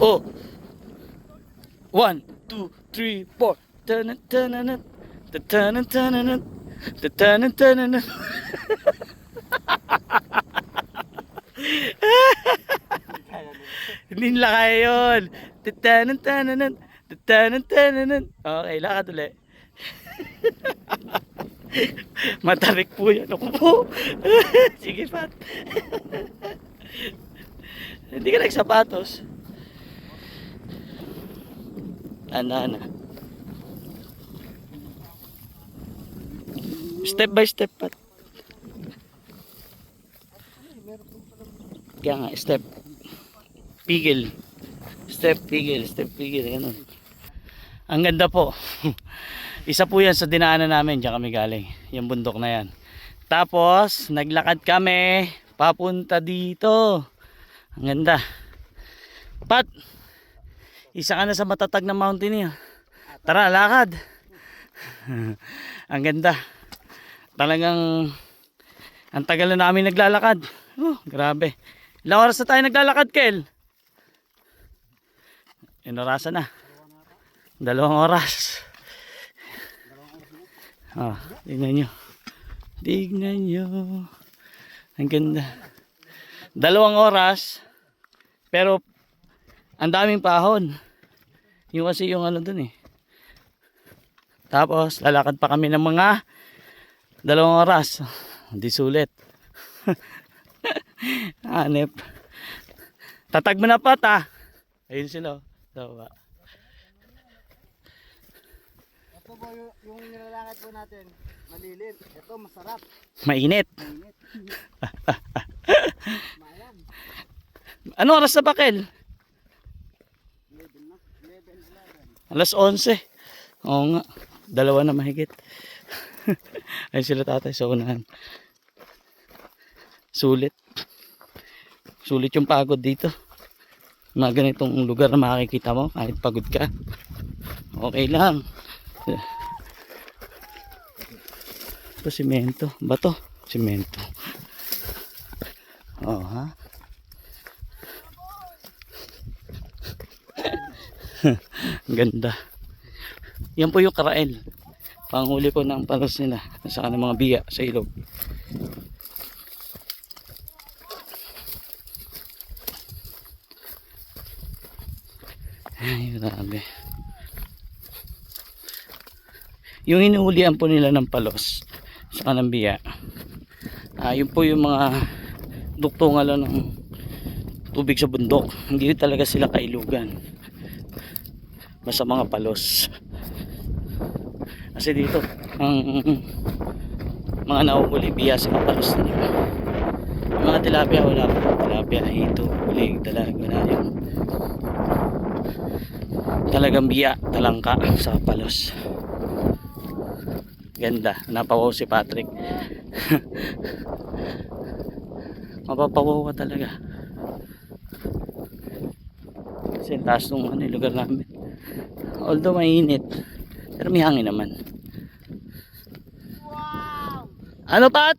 Oh. One, two, three, four. Tanan, tanan, tanan, tanan, tanan, tanan. Hindi nila kaya yun. Tatanan, tananan. Tatanan. Okay, lakad ulit. Matarik po yan. Ako po. Sige, Pat. Hindi ka nagsapatos. Ana, ana. Step by step, Pat. Kaya nga, step. Pigil. Step, pigil, step, pigil. Ganun. Ang ganda po. Isa po yan sa dinaanan namin. Diyan kami galing. Yung bundok na yan. Tapos, naglakad kami. Papunta dito. Ang ganda. Pat, isa ka na sa matatag na mountain niya. Tara, lakad. Ang ganda. Talagang ang tagal na namin naglalakad. Oh, grabe. Ilang oras na tayo naglalakad, Kel? Ilang oras na? Dalawang oras. Ah, tignan nyo. Tignan nyo. Ang ganda. Dalawang oras. Pero, ang daming pahon. Yung kasi yung ano dun eh. Tapos, lalakad pa kami ng mga dalawang oras. Hindi sulit. Hanep. Tatag mo na pa ta. Ayun sila. oh. Dawa. Ito po yung, yung nilalakad po natin, malilin. Ito masarap. Mainit. Mainit. Ano oras na ba, Kel? 11 na. 11, 11. Alas 11. Oo nga. Dalawa na mahigit. Ayun sila tatay sa unahan. Sulit. Sulit yung pagod dito. Mga ganitong lugar na makikita mo kahit pagod ka. Okay lang. Ito simento. Bato. Simento. Oh, ha? Ang Ganda. Yan po yung karael. Panghuli ko ng palos nila. Sa ng mga biya sa ilog. Ay, grabe. Yung inuulian po nila ng palos sa kanang biya. Ah, yun po yung mga duktungan ng tubig sa bundok. Hindi talaga sila kailugan. Basta mga palos. Kasi dito, ang mga nauhuli biya sa mga palos na nila. Yung mga tilapia, wala po. Tilapia, hito, ulig, dalag, wala yun. Talagang biya, talangka sa palos. Ganda. Napawaw si Patrick. Mapapawaw ka talaga. Kasi taas nung ano, lugar namin. Although mainit, pero may hangin naman. Wow! Ano pat?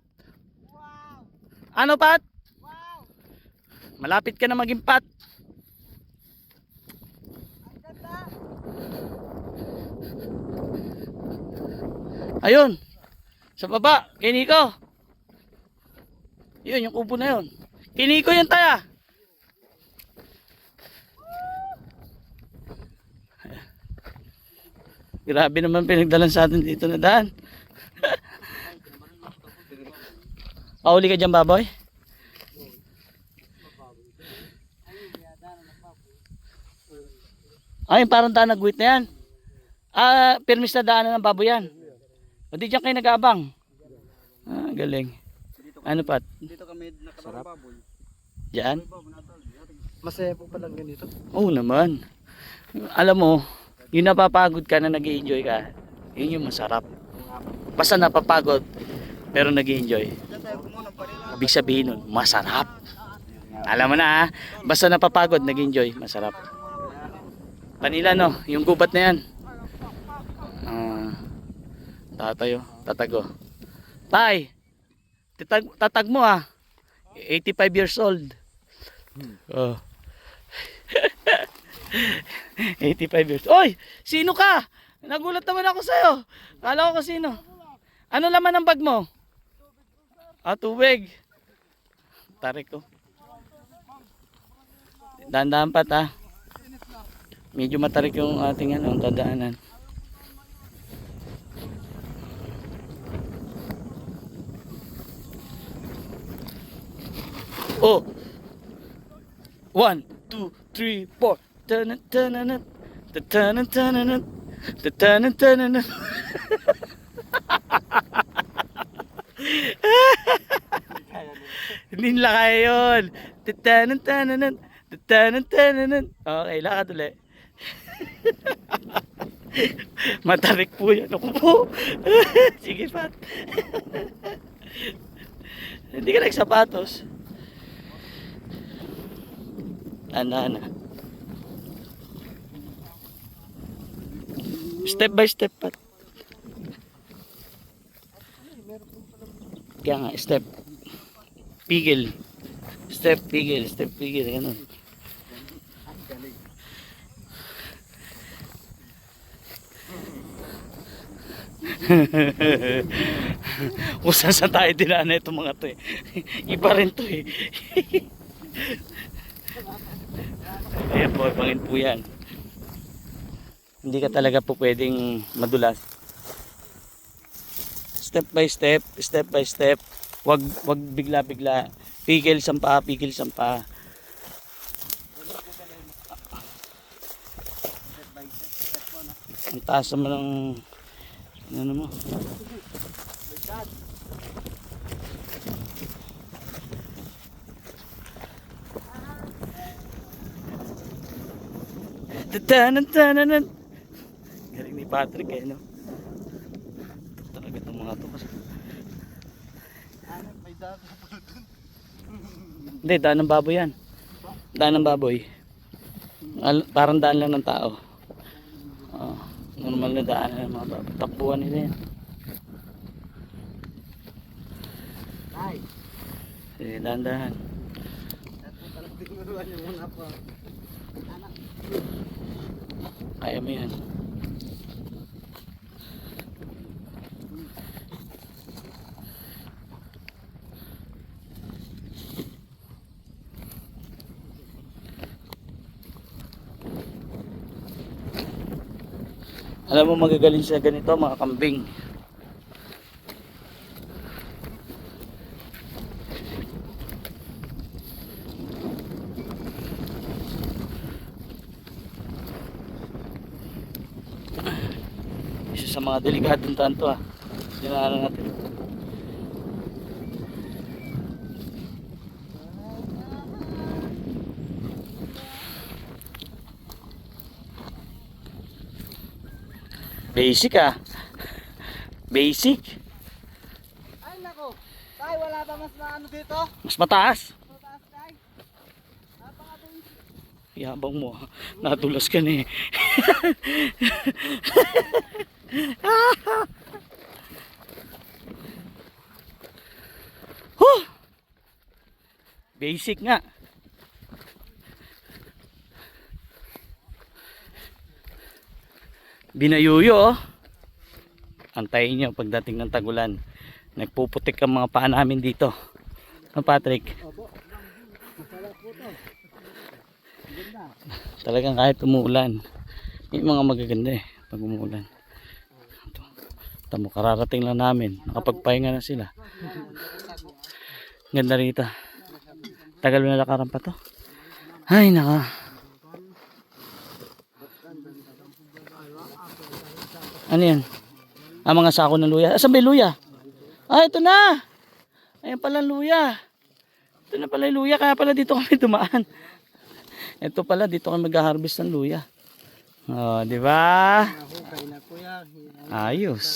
Wow! Ano pat? Wow! Malapit ka na maging pat. Ayun. Sa baba, kay Nico. Yun, yung kubo na yun. Kay Nico yun taya. Grabe naman pinagdalan sa atin dito na daan. Pauli ka dyan, baboy? Ay, parang daan nagwit na yan. Ah, permis na daanan ng baboy yan. O di dyan kayo nag-abang. Ah, galing. Ano pat? Dito kami nakababoy. Diyan? Masaya po palang ganito. Oo naman. Alam mo, yung napapagod ka na nag enjoy ka, yun yung masarap. Basta napapagod, pero nag enjoy. Ibig sabihin nun, masarap. Alam mo na ha, basta napapagod, nag enjoy masarap. Kanila no, yung gubat na yan. Ah, tatayo, tatago. Tay, tatag, tatag mo ah. 85 years old. Oh. 85 years. Oy! Sino ka? Nagulat naman ako sa'yo. Kala ko sino. Ano laman ng bag mo? Ah, tubig. Tarik ko. Dahan-dahan pa ta. Medyo matarik yung ating ano, dadaanan. Oh! One, two, three, four. Hindi nila kaya yun. Okay, lakad ulit. Matarik po yan. Ako po. Sige, Pat. Hindi ka nagsapatos. Ana, ana. Step by step, Pat. Kaya nga, step. Pigil. Step, pigil. Step, pigil. Ganun. Kung saan saan tayo dinaan itong mga to eh. Iba rin to eh. Ayan po, pangin po yan. Hindi ka talaga po pwedeng madulas. Step by step, step by step. Wag wag bigla-bigla. Pigil sampa, pigil sampa. Ang taas naman ng ano mo. Tatanan tananan. Ni Patrick eh no. Talaga itong mga to. Ano, may dun. Hindi, daan ng baboy yan. Daan ng baboy. Al- parang daan lang ng tao. Oh, normal na daan ng mga baboy. Takbuhan nila yan. Ay, Sige, dahan-dahan. Kaya mo yan. Alam mo magagaling siya ganito mga kambing. Isa sa mga delikadong tanto ah. Dinaanan natin. Basic ah. Basic. ay nako. Tay, wala ba mas maano dito? Mas mataas. Mataas, tay. Napakadun. Yabang mo. ah. Natulas ka na eh. Basic nga. Binayuyo oh. Antayin nyo pagdating ng tagulan. Nagpuputik ang mga paa namin dito. Ano Patrick? Talagang kahit umuulan, may mga magaganda eh pag umuulan. Tamo, kararating lang namin. Nakapagpahinga na sila. Ganda rito. Tagal mo na lakaran pa to. Ay, naka. Ano yan? Ah, mga sako ng luya. Asan ba yung luya? Ah, ito na! Ayan pala luya. Ito na pala yung luya, kaya pala dito kami dumaan. Ito pala, dito kami mag-harvest ng luya. Oh, di ba? Ayos.